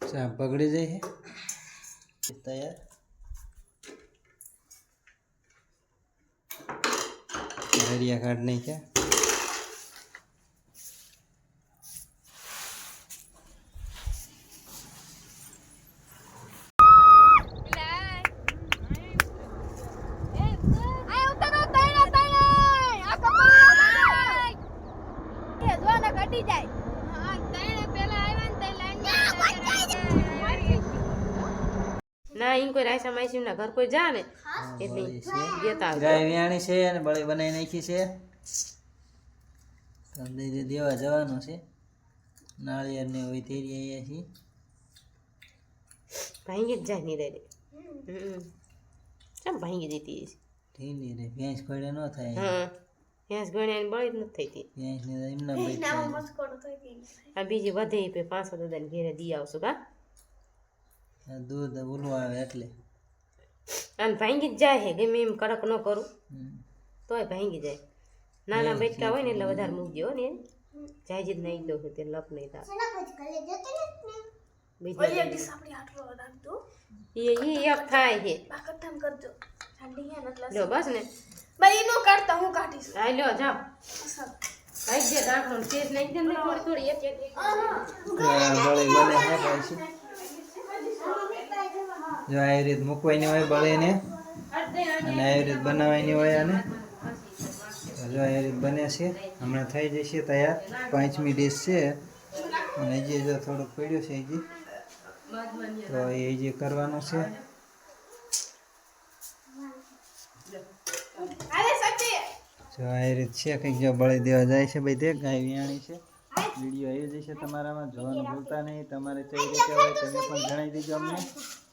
ચા બગડી જાય છે તૈયાર હરિયા કાર્ડ નહીં ના કોઈ રાયસા માયસી ના ઘર કોઈ જા ને એટલે દેતા ગાય વ્યાણી છે અને બળે બનાવી નાખી છે. તમને દેવા જવાનું છે નાળિયેર ને હોય તેરી અહીંયા છીએ. ભાંગી જ જાય ની રે. ચમ ભાંગી દેતી છે. ઢીલી રે. ભેંસ ખોડે ન થાય. હા. ભેંસ ગણ્યા બળી જ નથી થઈતી ભેંસ ને એમના બળી આ બીજી વધે પે પાંચસો દાદા ઘેરે દી આવશું કા દૂધ ઓલું આવે એટલે. આમ ભાંગી જ જાય હે ગમે એમ કડક ન કરું. તોય ભાંગી જાય. નાના બેટકા હોય ને એટલે વધારે મૂકજો હો ને જાય જ નહીં દઉં છું તે લપ નહીં થાય બીજી એ ઈ એક થાય છે. જો બસ ને. આ લ્યો જાઓ. ભાઈ જે ઢાંકણું તેજ નાખી દે ને થોડી થોડી એક એક એક. આ બળી બને છે પાછી જો આવી રીત મૂકવાની હોય બળીને, અને આવી રીત બનાવવાની હોય અને જો આવી રીત બને છે, હમણાં થઈ જશે તૈયાર. પાંચમી ડીશ છે, અને હજી જો થોડુંક પડ્યું છે હજી. તો એ જે કરવાનું છે. જો આવી રીત છે, કંઈક જો બળી દેવા જાય છે ભાઈ તે ગાય વિયાણી છે. વીડિયો આવી જશે તમારામાં જોવાનું ભૂલતા નહીં. તમારે કઈ રીતે હોય તમે પણ જણાવી દેજો અમને.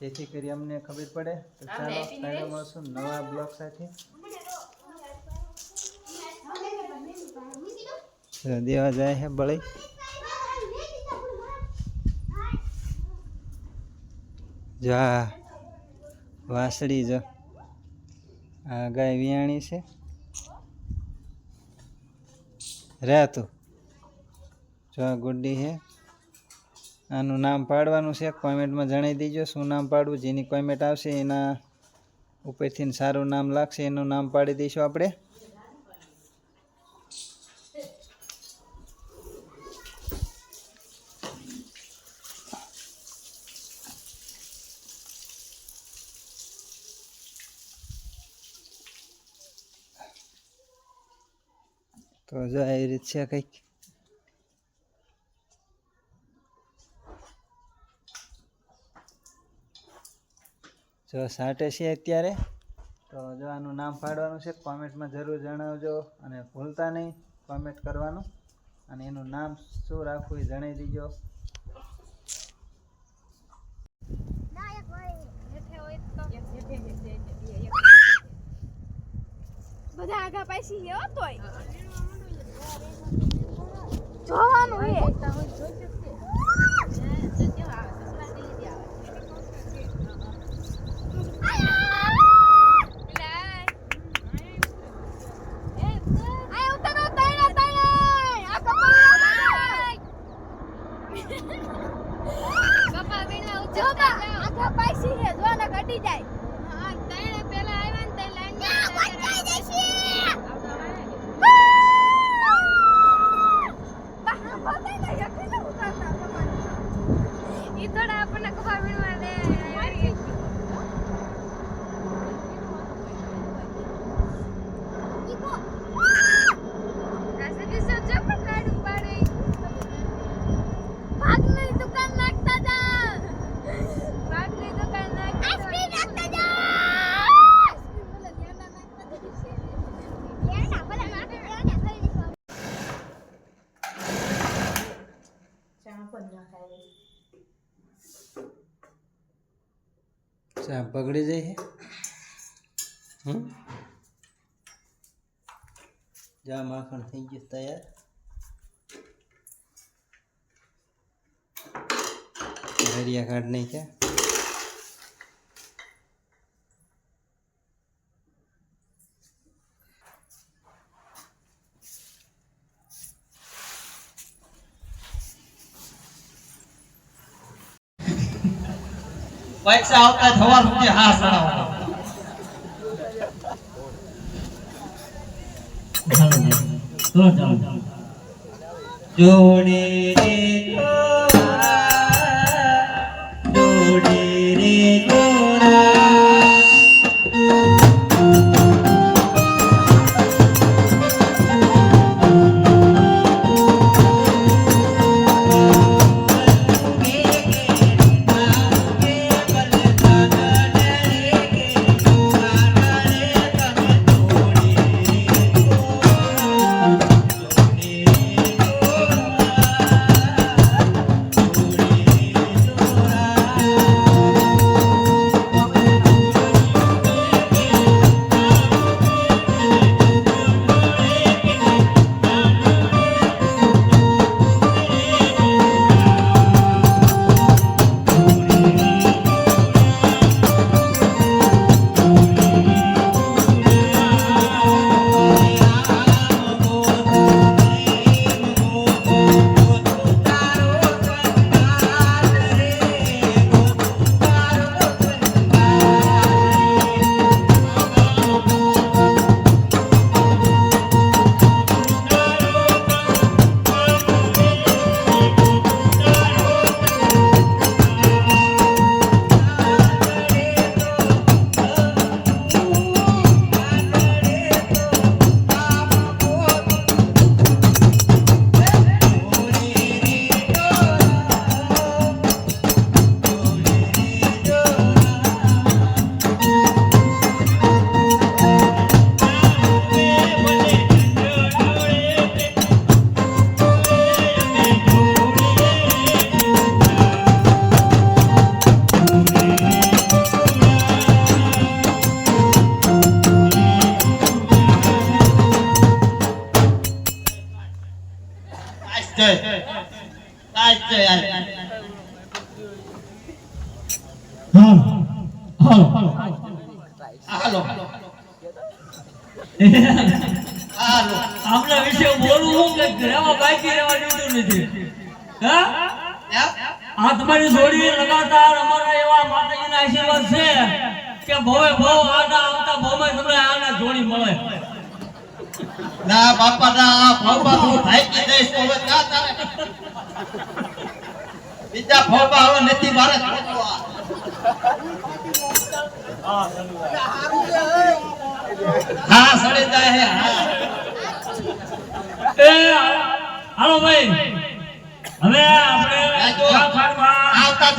જેથી કરી અમને ખબર પડે. તો ચાલો કાલે મળશું નવા બ્લોગ સાથે. દેવા જાય છે બળી. જા વાસળી જો. આ ગાય વિયાણી છે. રહે તું. જો ગુડ્ડી છે આનું નામ પાડવાનું છે, કોમેન્ટમાં જણાવી દેજો શું નામ પાડવું, જેની કોમેન્ટ આવશે એના ઉપરથી સારું નામ લાગશે, એનું નામ પાડી દઈશું આપણે. તો જો આવી રીત છે કંઈક. જો સાટે છે અત્યારે, તો જો આનું નામ પાડવાનું છે, કોમેન્ટમાં જરૂર જણાવજો અને ભૂલતા નહીં કોમેન્ટ કરવાનું. અને એનું નામ શું રાખવું એ જણાવી દીજો. બધા આગા પાછી જોવાનું હે ઈ થોડા આપણને ચા બગડી જાય છે હમ જા માખણ થઈ ગયું તૈયાર હરિયા કાર્ડ નહીં ક્યાં પૈસા આવતા થવા સુધી હા સણાવતા જોડે રે હાલો હાલો. આપણા વિશે બોલવું કે રહેવા બાકી રહેવા દીધું નથી. હા? આ તમારી જોડી લગાતાર અમારા એવા માતાજીના આશીર્વાદ છે કે ભવે ભવ આના આવતા ભવમાં તમને આના જોડી મળે. ના બાપા ના આ ફોબા હું ભાઈ દઈશ તો હવે ક્યાં તારે? બીજા ફોબા હવે નથી મારે. હા સડી જાય હે હા એ હાલો ભાઈ હવે આપણે. આવતા